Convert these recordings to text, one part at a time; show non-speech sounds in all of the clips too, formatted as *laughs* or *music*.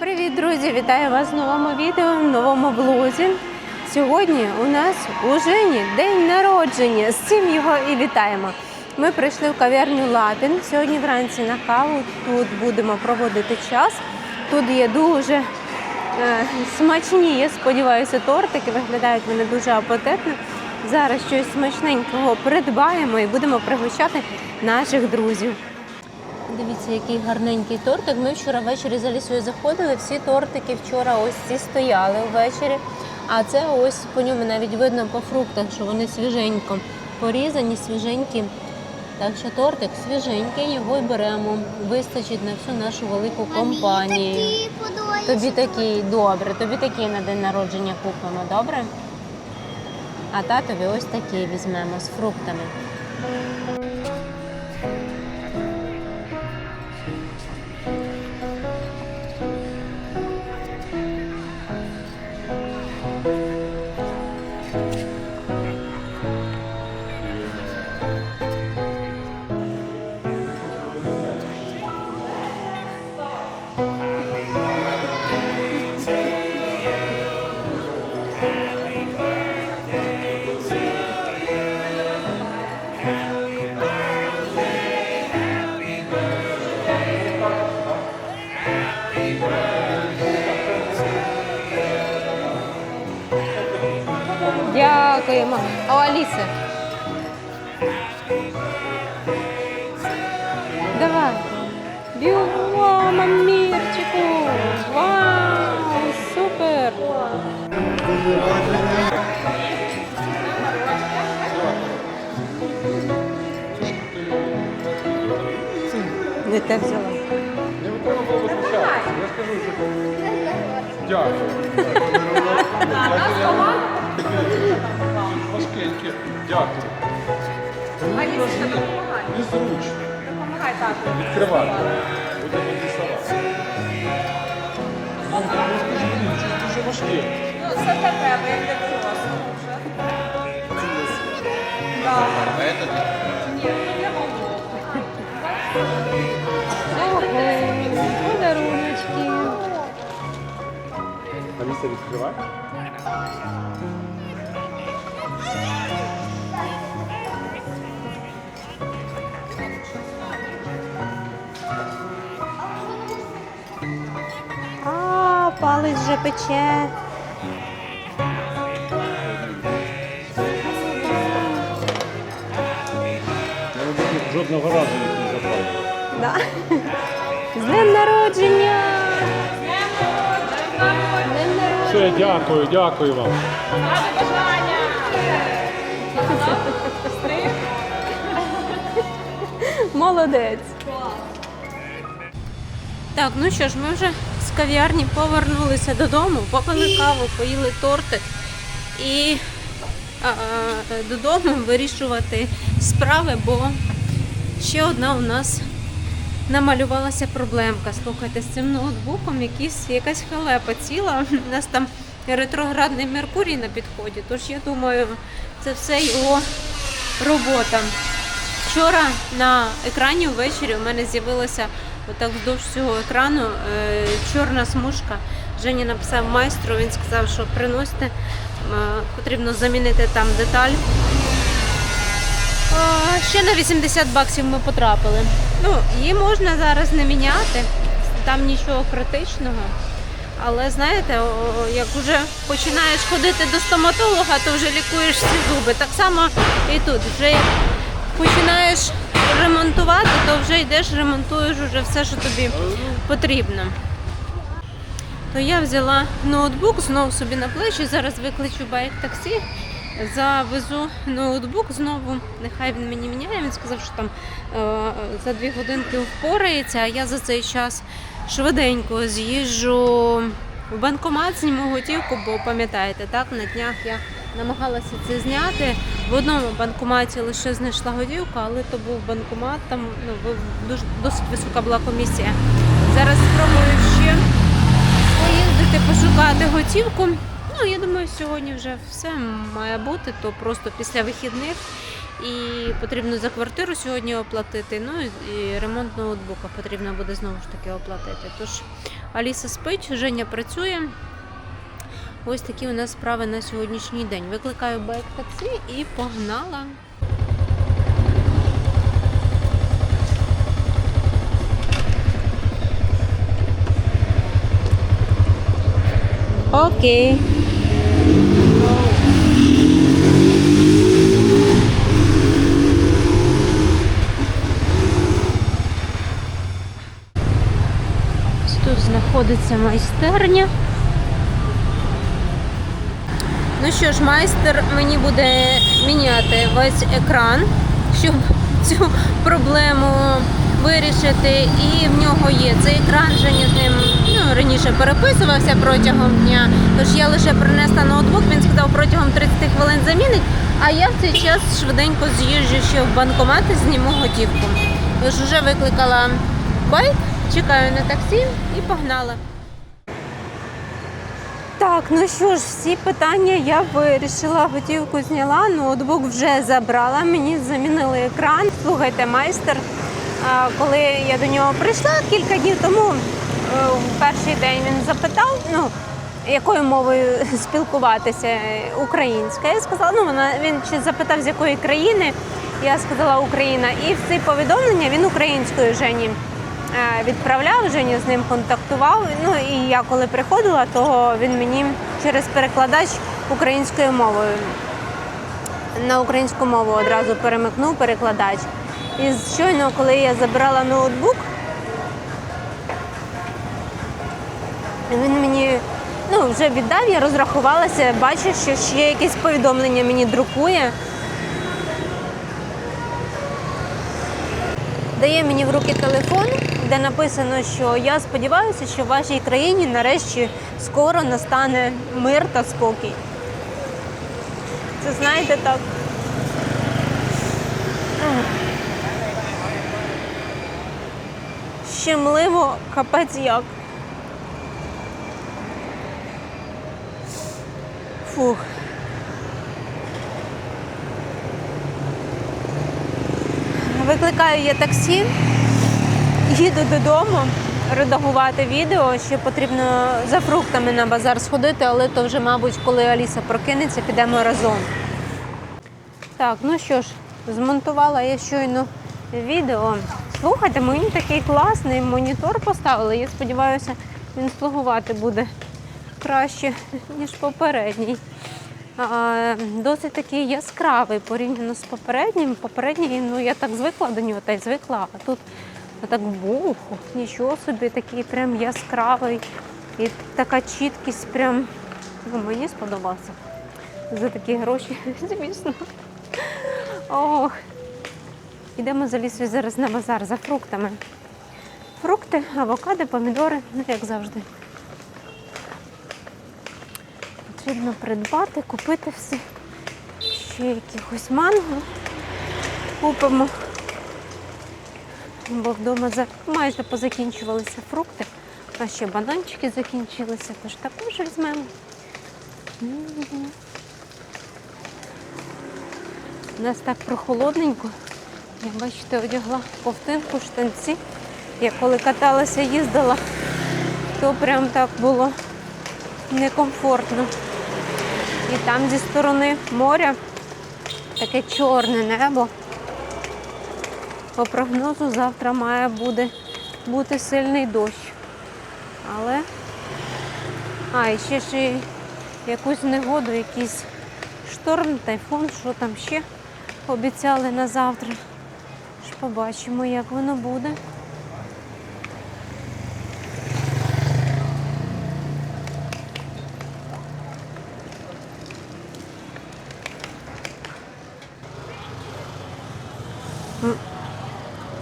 Привіт, друзі! Вітаю вас в новому відео, в новому влозі. Сьогодні у нас у Жені день народження. З цим його і вітаємо. Ми прийшли в кав'ярню Лапін сьогодні вранці на каву. Тут будемо проводити час. Тут є дуже е, смачні, я сподіваюся, тортики. Виглядають вони дуже апетитно. Зараз щось смачненького придбаємо і будемо пригощати наших друзів. Дивіться, який гарненький тортик. Ми вчора ввечері за лісою заходили. Всі тортики вчора ось ці стояли ввечері. А це ось по ньому навіть видно по фруктах, що вони свіженько порізані, свіженькі. Так що тортик свіженький, його й беремо. Вистачить на всю нашу велику компанію. Такі. Тобі такий добре, тобі такий на день народження купимо, добре? А татові ось такий візьмемо з фруктами. Дякуємо. А у Аліси? Давай. Бігом, мамірчику. Вау, супер. Не те взяла. Дякую. Важкеньке. Дякую. Незручно. Відкривай. Будемо діставати. Ну, щось дуже важке. Аліса, відкривай. А, палець вже пече. Жодного разу їх не запалював. Да. Все, дякую, дякую вам. Молодець. Так, ну що ж, ми вже з кав'ярні повернулися додому, попили каву, поїли торти і а, а, додому вирішувати справи, бо ще одна у нас намалювалася проблемка. Слухайте, з цим ноутбуком якісь, якась халепа ціла. *laughs* У нас там ретроградний Меркурій на підході, тож я думаю, це все його робота. Вчора на екрані ввечері у мене з'явилася отак вздовж цього екрану е, чорна смужка. Женя написав майстру, він сказав, що приносите, е, потрібно замінити там деталь. А, ще на 80 баксів ми потрапили. Ну, її можна зараз не міняти, там нічого критичного. Але знаєте, як вже починаєш ходити до стоматолога, то вже лікуєш всі зуби. Так само і тут. Вже як починаєш ремонтувати, то вже йдеш, ремонтуєш вже все, що тобі потрібно. То я взяла ноутбук знову собі на плечі. Зараз викличу байк таксі, завезу ноутбук знову. Нехай він мені міняє. Він сказав, що там е, за дві годинки впорається, а я за цей час швиденько з'їжджу в банкомат, зніму готівку, бо пам'ятаєте, так, на днях я намагалася це зняти. В одному банкоматі лише знайшла готівку, але то був банкомат, там ну, дуже, досить висока була комісія. Зараз спробую ще поїздити, пошукати готівку. Ну, я думаю, сьогодні вже все має бути, то просто після вихідних. І потрібно за квартиру сьогодні оплатити. Ну і ремонт ноутбука потрібно буде знову ж таки оплатити. Тож Аліса спить, Женя працює. Ось такі у нас справи на сьогоднішній день. Викликаю байк таксі і погнала. Окей. Ось Тут знаходиться майстерня. Ну що ж, майстер мені буде міняти весь екран, щоб цю проблему вирішити. І в нього є цей екран, Женя з ним ну, раніше переписувався протягом дня. Тож я лише принесла ноутбук, він сказав протягом 30 хвилин замінить, а я в цей час швиденько з'їжджу ще в банкомат і зніму готівку. Тож вже викликала байк, чекаю на таксі і погнала. Так, ну що ж, всі питання я вирішила, готівку зняла, ноутбук вже забрала, мені замінили екран. Слухайте, майстер, коли я до нього прийшла кілька днів тому, е, в перший день він запитав, ну, якою мовою *laughs* спілкуватися українська. Я сказала, ну вона він чи запитав, з якої країни. Я сказала Україна. І в ці повідомлення він українською Жені е, відправляв, Женя з ним контактував. Ну і я коли приходила, то він мені через перекладач українською мовою на українську мову одразу перемикнув перекладач. І щойно, коли я забирала ноутбук, він мені ну, вже віддав, я розрахувалася, бачу, що ще якесь повідомлення мені друкує. Дає мені в руки телефон, де написано, що я сподіваюся, що в вашій країні нарешті скоро настане мир та спокій. Це знаєте так. Щемливо капець як. Фух. Викликаю я таксі, їду додому редагувати відео. Ще потрібно за фруктами на базар сходити, але то вже, мабуть, коли Аліса прокинеться, підемо разом. Так, ну що ж, змонтувала я щойно відео. Слухайте, мені такий класний монітор поставили. Я сподіваюся, він слугувати буде краще, ніж попередній. Досить такий яскравий порівняно з попереднім. Попередній, ну я так звикла до нього, та й звикла. А тут так бух, нічого собі, такий прям яскравий. І така чіткість прям ну, мені сподобався. За такі гроші, *laughs* звісно. Ох. Йдемо за лісою зараз на базар за фруктами. Фрукти, авокадо, помідори, ну як завжди. Потрібно придбати, купити все. Ще якихось манго купимо. Бо вдома майже позакінчувалися фрукти, а ще бананчики закінчилися, тож також візьмемо. У нас так прохолодненько. Я бачите, одягла ковтинку, штанці. Я коли каталася, їздила, то прям так було некомфортно. І там зі сторони моря таке чорне небо. По прогнозу завтра має буде, бути сильний дощ. Але. А, і ще ж якусь негоду, якийсь шторм, тайфун, що там ще обіцяли на завтра. Побачимо, як воно буде.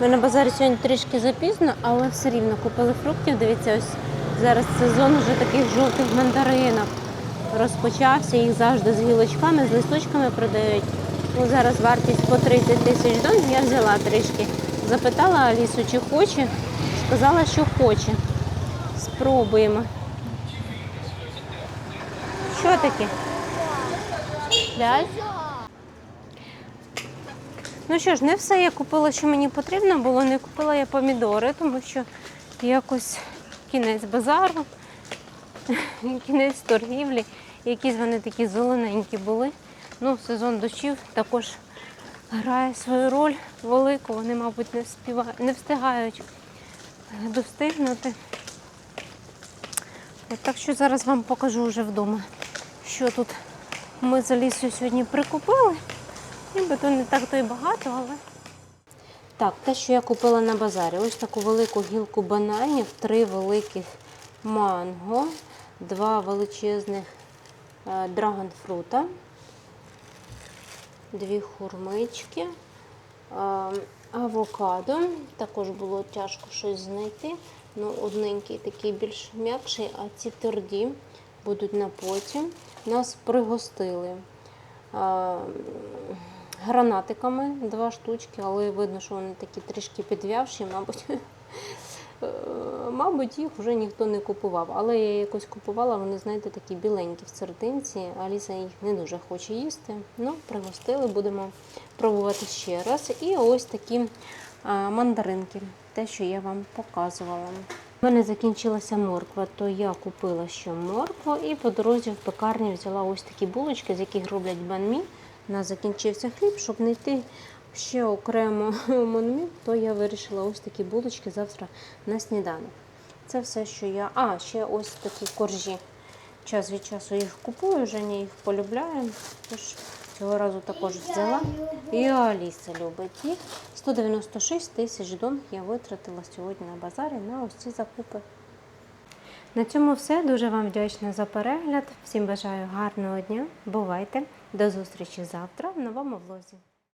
Ми на базарі сьогодні трішки запізно, але все рівно купили фруктів. Дивіться, ось зараз сезон вже таких жовтих мандаринок розпочався. Їх завжди з гілочками, з листочками продають. Ну, зараз вартість по 30 тисяч донь. Я взяла трішки. Запитала Алісу, чи хоче. Сказала, що хоче. Спробуємо. Що таке? Ляль? Ну що ж, не все я купила, що мені потрібно було. Не купила я помідори, тому що якось кінець базару, *laughs* кінець торгівлі. Якісь вони такі зелененькі були. Ну, сезон дощів також грає свою роль велику. Вони, мабуть, не, вспіва... не встигають достигнути. От Так що зараз вам покажу вже вдома, що тут ми за лісу сьогодні прикупили. Ніби не так то й багато, але. Так, те, що я купила на базарі, ось таку велику гілку бананів, три великих манго, два величезних е, драгонфрута, дві хурмички, е, авокадо. Також було тяжко щось знайти. Ну, одненький такий більш м'якший, а ці тверді будуть на потім. Нас пригостили. Е, гранатиками два штучки, але видно, що вони такі трішки підв'явші, мабуть. *laughs* Е, Мабуть, їх вже ніхто не купував, але я якось купувала, вони, знаєте, такі біленькі в серединці. Аліса їх не дуже хоче їсти. Ну, пригостили, будемо пробувати ще раз. І ось такі а, мандаринки, те, що я вам показувала. У мене закінчилася морква, то я купила ще моркву і по дорозі в пекарні взяла ось такі булочки, з яких роблять банмі. У нас закінчився хліб, щоб не йти ще окремо *laughs* монмі, то я вирішила ось такі булочки завтра на сніданок. Це все, що я. А, ще ось такі коржі. Час від часу їх купую, Женя їх полюбляє. Тож цього разу також взяла. І Аліса любить їх. 196 тисяч дон я витратила сьогодні на базарі на ось ці закупи. На цьому все. Дуже вам вдячна за перегляд. Всім бажаю гарного дня. Бувайте! До зустрічі завтра в новому влозі.